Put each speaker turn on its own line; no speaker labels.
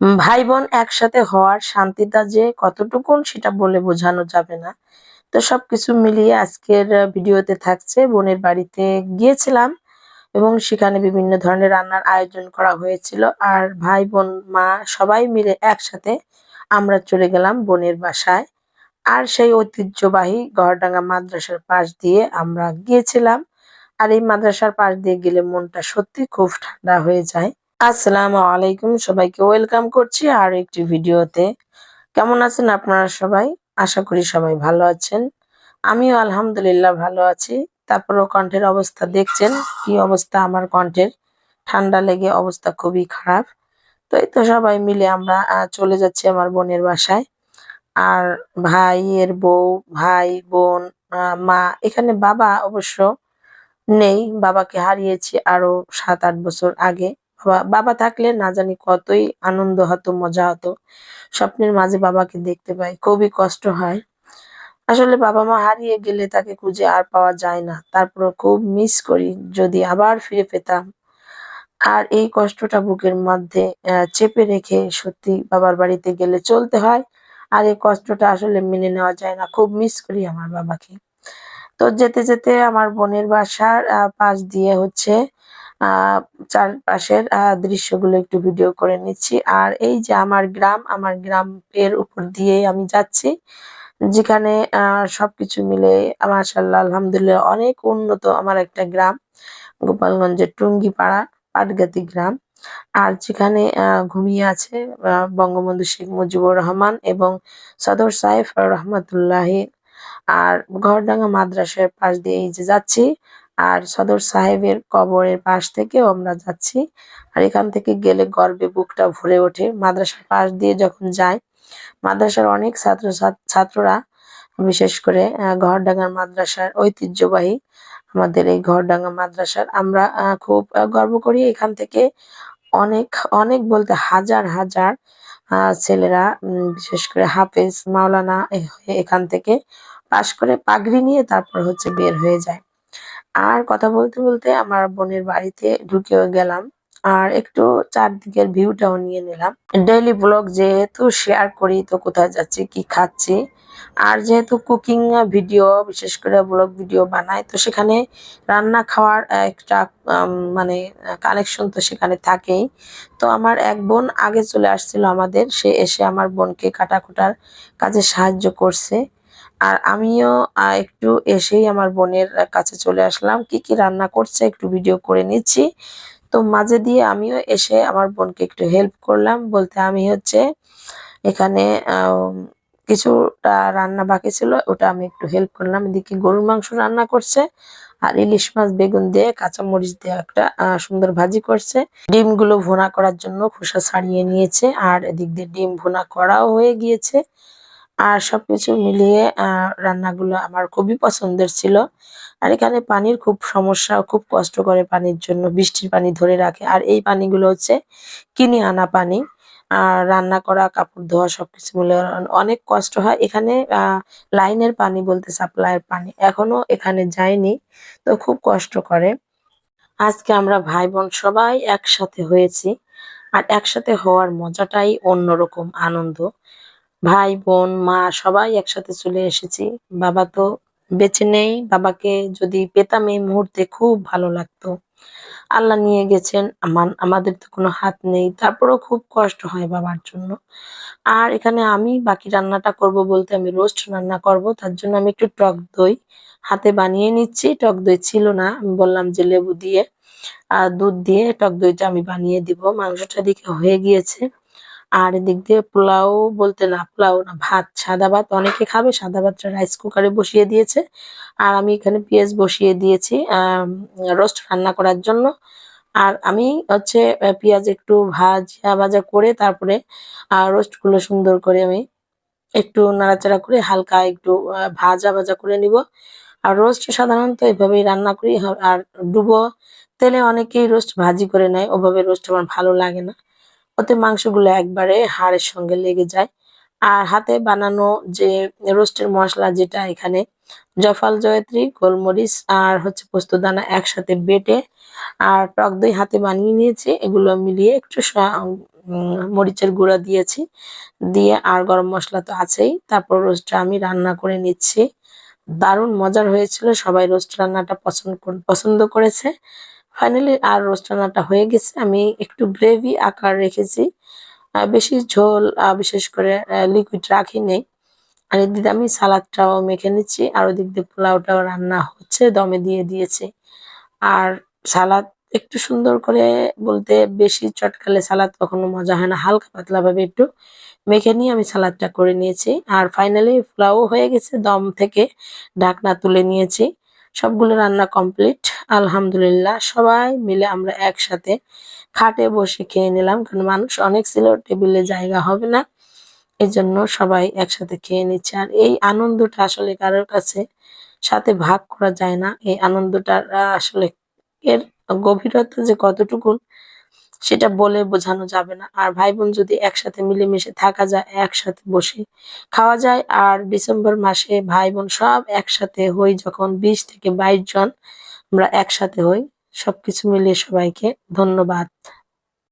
ভাই বোন একসাথে হওয়ার শান্তিটা যে কতটুকুন সেটা বলে বোঝানো যাবে না। তো সবকিছু মিলিয়ে আজকের ভিডিওতে থাকছে, বোনের বাড়িতে গিয়েছিলাম এবং সেখানে বিভিন্ন ধরনের রান্নার আয়োজন করা হয়েছিল। আর ভাই বোন মা সবাই মিলে একসাথে আমরা চলে গেলাম বোনের বাসায়। আর সেই ঐতিহ্যবাহী গড়ডাঙ্গা মাদ্রাসার পাশ দিয়ে আমরা গিয়েছিলাম। আর এই মাদ্রাসার পাশ দিয়ে গেলে মনটা সত্যি খুব ঠান্ডা হয়ে যায়। আসসালামু আলাইকুম সবাইকে ওয়েলকাম করছি আর একটি ভিডিওতে। কেমন আছেন আপনারা সবাই? আশা করি সবাই ভালো আছেন। আমিও আলহামদুলিল্লাহ ভালো আছি। তারপরও কণ্ঠের অবস্থা দেখছেন কি অবস্থা আমার কণ্ঠের। ঠান্ডা লেগে অবস্থা খুবই খারাপ। তো এই তো সবাই মিলে আমরা চলে যাচ্ছি আমার বোনের বাসায়। আর ভাইয়ের বউ, ভাই, বোন, মা এখানে বাবা অবশ্য নেই। বাবাকে হারিয়েছি আরও ৭-৮ বছর আগে। বাবা বাবা থাকলে না জানি কতই আনন্দ হতো, মজা হতো। স্বপ্নের মাঝে বাবাকে দেখতে পাই। খুবই কষ্ট হয়। আসলে বাবা-মা হারিয়ে গেলে তাকে খুঁজে আর পাওয়া যায় না। তারপরেও খুব মিস করি যদি আবার ফিরে পেতাম। আর এই কষ্টটা বুকের মধ্যে চেপে রেখে সত্যি বাবার বাড়িতে গেলে চলতে হয়। আর এই কষ্টটা আসলে মেনে নেওয়া যায় না। খুব মিস করি আমার বাবাকে। তো যেতে, যেতে আমার বোনের বাসার পাশ দিয়ে হচ্ছে চারপাশের দৃশ্যগুলো একটু ভিডিও করে নিচ্ছি। আর এই যে আমার গ্রাম, আমার গ্রামের উপর দিয়ে আমি যাচ্ছি। যেখানে সবকিছু মিলে আ মাশাআল্লাহ আলহামদুলিল্লাহ অনেক উন্নত আমার একটা গ্রাম। গোপালগঞ্জের টুঙ্গিপাড়া, পাটগাতি গ্রাম। আর যেখানে ঘুমিয়ে আছে বঙ্গবন্ধু শেখ মুজিবুর রহমান এবং সদর সাহেব রহমাতুল্লাহি আর ঘরডাঙ্গা মাদ্রাসার পাশ দিয়ে এই যে যাচ্ছি। আর সদর সাহেবের কবরের পাশ থেকেও আমরা যাচ্ছি। আর এখান থেকে গেলে গর্বে বুকটা ভরে ওঠে। মাদ্রাসার পাশ দিয়ে যখন যায় মাদ্রাসার অনেক ছাত্র ছাত্ররা বিশেষ করে আ গড়ডাঙ্গার মাদ্রাসার ঐতিহ্যবাহী আমাদের এই গড়ডাঙ্গা মাদ্রাসার আমরা খুব গর্ব করি এখান থেকে অনেক, অনেক বলতে হাজার, হাজার ছেলেরা বিশেষ করে হাফেজ, মাওলানা এখান থেকে পাশ করে পাগড়ি নিয়ে তারপর হচ্ছে বের হয়ে যায়। আর কথা বলতে, বলতে আমার বোনের বাড়িতে ঢুকেও গেলাম। আর একটু চারদিকের ভিউটাও নিয়ে নিলাম। ডেইলি ব্লগ যেহেতু শেয়ার করি তো কোথায় যাচ্ছি, কি খাচ্ছি। আর যেহেতু কুকিং ভিডিও বিশেষ করে ব্লগ ভিডিও বানাই তো সেখানে রান্না খাওয়ার একটা মানে কানেকশন তো সেখানে থাকেই। তো আমার এক বোন আগে চলে আসছিল আমাদের। সে এসে আমার বোনকে কাটাকুটার কাজে সাহায্য করছে। আর আমিও একটু এসেই আমার বোনের কাছে চলে আসলাম। কি, কি রান্না করছে একটু ভিডিও করে নিচ্ছি। তো মাঝে দিয়ে আমিও এসে আমার বোনকে একটু হেল্প করলাম। বলতে আমি হচ্ছে এখানে কিছুটা রান্না বাকি ছিল ওটা আমি একটু হেল্প করলাম। এদিকে গরুর মাংস রান্না করছে। আর ইলিশ মাছ বেগুন দিয়ে কাঁচামরিচ দিয়ে একটা সুন্দর ভাজি করছে। ডিমগুলো ভুনা করার জন্য খোসা ছাড়িয়ে নিয়েছে। আর এদিক দিয়ে ডিম ভুনা করাও হয়ে গিয়েছে। আর সবকিছু মিলিয়ে রান্নাগুলো আমার খুবই পছন্দের ছিল। আর এখানে পানির খুব সমস্যা, খুব কষ্ট করে পানির জন্য। বৃষ্টির পানি ধরে রাখে। আর এই পানিগুলো হচ্ছে কিনে আনা পানি। আর রান্না করা, কাপড় ধোয়া সবকিছু মিলে অনেক কষ্ট হয়। এখানে লাইনের পানি বলতে সাপ্লাইয়ের পানি। এখনও এখানে যায়নি। তো খুব কষ্ট করে। আজকে আমরা ভাই-বোন সবাই একসাথে হয়েছি। আর একসাথে হওয়ার মজাটাই অন্যরকম আনন্দ। ভাই, বোন, মা সবাই একসাথে চলে এসেছি। বাবা তো বেঁচে নেই। বাবাকে যদি পেতাম এই মুহূর্তে খুব ভালো লাগতো। আল্লাহ নিয়ে গেছেন। আমার আমাদের তো কোনো হাত নেই। তারপরেও খুব কষ্ট হয় বাবার জন্য। আর এখানে আমি বাকি রান্নাটা করব বলতে আমি রোস্ট রান্না করব। তার জন্য আমি একটু টক দই হাতে বানিয়ে নিচ্ছি। টক দই ছিল না। আমি বললাম যে লেবু দিয়ে আর দুধ দিয়ে টক দইটা আমি বানিয়ে দিব। মাংসটা দিকে হয়ে গিয়েছে। আর এদিক দিয়ে পোলাও বলতে না পোলাও না ভাত, সাদা ভাত অনেকে খাবে। সাদা ভাতটা রাইস কুকারে বসিয়ে দিয়েছে। আর আমি এখানে পেঁয়াজ বসিয়ে দিয়েছি রোস্ট রান্না করার জন্য। আর আমি হচ্ছে পেঁয়াজ একটু ভাজা, ভাজা করে তারপরে রোস্টগুলো সুন্দর করে আমি একটু নাড়াচাড়া করে হালকা একটু ভাজা, ভাজা করে নিব। আর রোস্ট সাধারণত এভাবেই রান্না করি। আর ডুবো তেলে অনেকেই রোস্ট ভাজি করে নেয়। ওভাবে রোস্ট আমার ভালো লাগে না। ওতে মাংসগুলো একবারে হাড়ের সঙ্গে লেগে যায়। আর হাতে বানানো যে রোস্টের মশলা যেটা এখানে, জফাল জয়ত্রী, গোলমরিচ আর হচ্ছে পোস্তদানা একসাথে বেটে আর টক দই হাতে বানিয়ে নিয়েছি। এগুলো মিলিয়ে একটু মরিচের গুঁড়া দিয়েছি। দিয়ে আর গরম মশলা তো আছেই। তারপর রোস্টটা আমি রান্না করে নিচ্ছি। দারুণ মজার হয়েছিল। সবাই রোস্ট রান্নাটা পছন্দ পছন্দ করেছে। ফাইনালি আর রোস্ট রান্নাটা হয়ে গেছে। আমি একটু গ্রেভি আকার রেখেছি। বেশি ঝোল বিশেষ করে লিকুইড রাখি নেই। আর এদিকে আমি সালাদটাও মেখে নিচ্ছি। আর ওদিক দিয়ে পোলাওটাও রান্না হচ্ছে, দমে দিয়ে দিয়েছি। আর সালাদ একটু সুন্দর করে বলতে বেশি চটকালে সালাদ কখনো মজা হয় না। হালকা পাতলা ভাবে একটু মেখে নিয়ে আমি সালাদটা করে নিয়েছি। আর ফাইনালি পোলাও হয়ে গেছে। দম থেকে ঢাকনা তুলে নিয়েছি। সবগুলো রান্না কমপ্লিট আলহামদুলিল্লাহ। সবাই মিলে আমরা একসাথে খাটে বসে খেয়ে নিলাম, কারণ মানুষ অনেক ছিল, টেবিলে জায়গা হবে না। এই জন্য সবাই একসাথে খেয়ে নিচ্ছে। আর এই আনন্দটা আসলে কারোর কাছে সাথে ভাগ করা যায় না। এই আনন্দটা আসলে এর গভীরতা যে কতটুকু সেটা বলে বোঝানো যাবে না। আর ভাই বোন যদি একসাথে মিলেমিশে থাকা যায়, একসাথে বসে খাওয়া যায়, আর ডিসেম্বর মাসে ভাই বোন সব একসাথে হই যখন বিশ থেকে বাইশ জন, আমরা একসাথে হই, সবকিছু মিলিয়ে সবাইকে ধন্যবাদ।